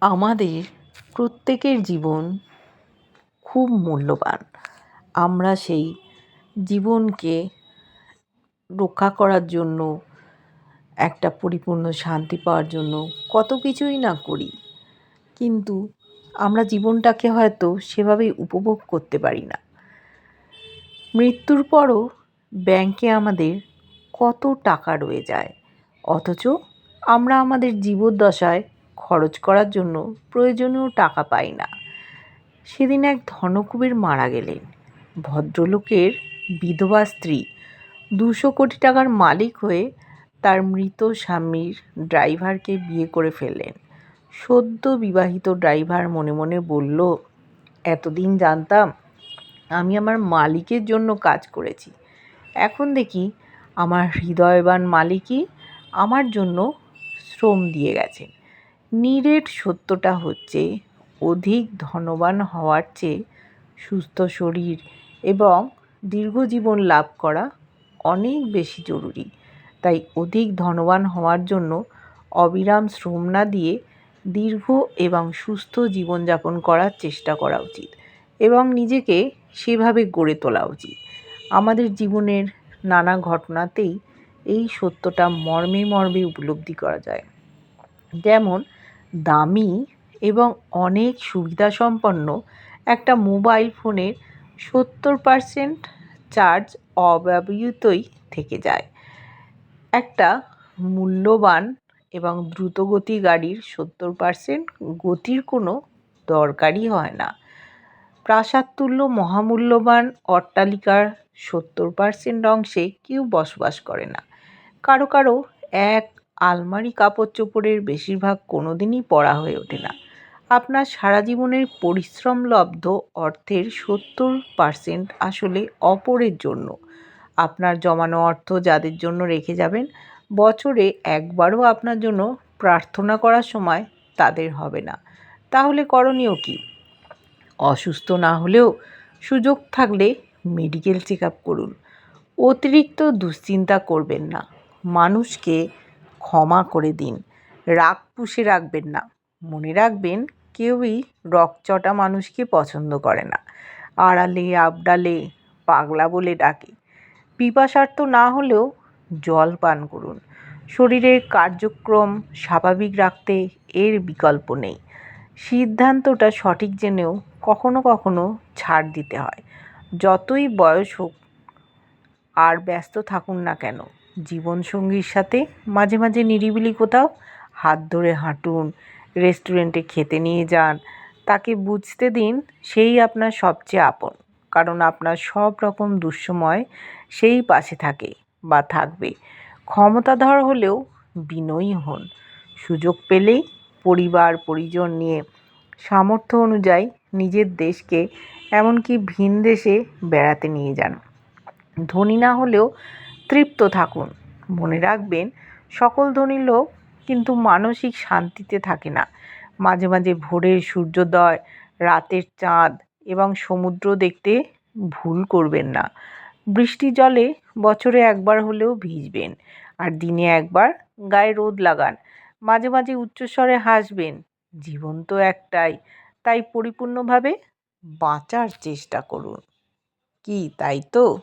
আমাদের প্রত্যেকের জীবন খুব মূল্যবান। আমরা সেই জীবনকে রক্ষা করার জন্য, একটা পরিপূর্ণ শান্তি পাওয়ার জন্য কত কিছুই না করি। কিন্তু আমরা জীবনটাকে হয়তো সেভাবেই উপভোগ করতে পারি না। মৃত্যুর পরও ব্যাংকে আমাদের কত টাকা রয়ে যায়। অথচ আমরা আমাদের জীবদ্দশায় খরচ করার জন্য প্রয়োজনীয় টাকা পাই না। সেদিন এক ধনকুবের মারা গেলেন। ভদ্রলোকের বিধবা স্ত্রী দুশো কোটি টাকার মালিক হয়ে তার মৃত স্বামীর ড্রাইভারকে বিয়ে করে ফেললেন। সদ্য বিবাহিত ড্রাইভার মনে মনে বলল, এতদিন জানতাম আমি আমার মালিকের জন্য কাজ করেছি। এখন দেখি আমার হৃদয়বান মালিকই আমার জন্য শ্রম দিয়ে গেছেন। নিরেট সত্যটা হচ্ছে, অধিক ধনবান হওয়ার চেয়ে সুস্থ শরীর এবং দীর্ঘজীবন লাভ করা অনেক বেশি জরুরি। তাই অধিক ধনবান হওয়ার জন্য অবিরাম শ্রম না দিয়ে দীর্ঘ এবং সুস্থ জীবনযাপন করার চেষ্টা করা উচিত এবং নিজেকে সেভাবে গড়ে তোলা উচিত। আমাদের জীবনের নানা ঘটনাতেই এই সত্যটা মর্মে মর্মে উপলব্ধি করা যায়। যেমন দামি এবং অনেক সুবিধাসম্পন্ন একটা মোবাইল ফোনের সত্তর পারসেন্ট চার্জ অব্যবহৃতই থেকে যায়। একটা মূল্যবান এবং দ্রুতগতি গাড়ির সত্তর পারসেন্ট গতির কোনো দরকারই হয় না। প্রাসাদতুল্য মহামূল্যবান অট্টালিকার সত্তর পারসেন্ট অংশে কেউ বসবাস করে না। কারও কারও এক আলমারি কাপড় চোপড়ের বেশিরভাগ কোনো দিনই পরা হয়ে ওঠে না। আপনার সারা জীবনের পরিশ্রমলব্ধ অর্থের সত্তর পারসেন্ট আসলে অপরের জন্য। আপনার জমানো অর্থ যাদের জন্য রেখে যাবেন, বছরে একবারও আপনার জন্য প্রার্থনা করার সময় তাদের হবে না। তাহলে করণীয় কী? অসুস্থ না হলেও সুযোগ থাকলে মেডিকেল চেক আপ করুন। অতিরিক্ত দুশ্চিন্তা করবেন না। মানুষকে ক্ষমা করে দিন। রাগ পুষে রাখবেন না। মনে রাখবেন, কেউই রকচটা মানুষকে পছন্দ করে না। আড়ালে, আবডালে, পাগলা বলে ডাকে। পিপাসার্থ না হলেও জল পান করুন। শরীরের কার্যক্রম স্বাভাবিক রাখতে এর বিকল্প নেই। সিদ্ধান্তটা সঠিক জেনেও কখনো কখনো ছাড় দিতে হয়। যতই বয়স হোক, আর ব্যস্ত থাকুন না কেন। জীবনসঙ্গীর সাথে মাঝে মাঝে নিরিবিলি কোথাও হাত ধরে হাঁটুন, রেস্টুরেন্টে খেতে নিয়ে যান। তাকে বুঝতে দিন সেই আপনার সবচেয়ে আপন, কারণ আপনার সব রকম দুঃসময় সেই পাশে থাকে বা থাকবে। ক্ষমতাধর হলেও বিনয়ী হন। সুযোগ পেলেই পরিবার, পরিজন নিয়ে সামর্থ্য অনুযায়ী নিজের দেশকে, এমনকি ভিন দেশে বেড়াতে নিয়ে যান। ধনী না হলেও তৃপ্ত থাকুন। মনে রাখবেন, সকল ধনী লোক কিন্তু মানসিক শান্তিতে থাকে না। মাঝে মাঝে ভোরের সূর্যোদয়, রাতের চাঁদ এবং সমুদ্র দেখতে ভুল করবেন না। বৃষ্টি জলে বছরে একবার হলেও ভিজবেন আর দিনে একবার গায়ে রোদ লাগান। মাঝে মাঝে উচ্চস্বরে হাসবেন, জীবন তো একটাই, তাই পরিপূর্ণভাবে বাঁচার চেষ্টা করুন। কি, তাই তো?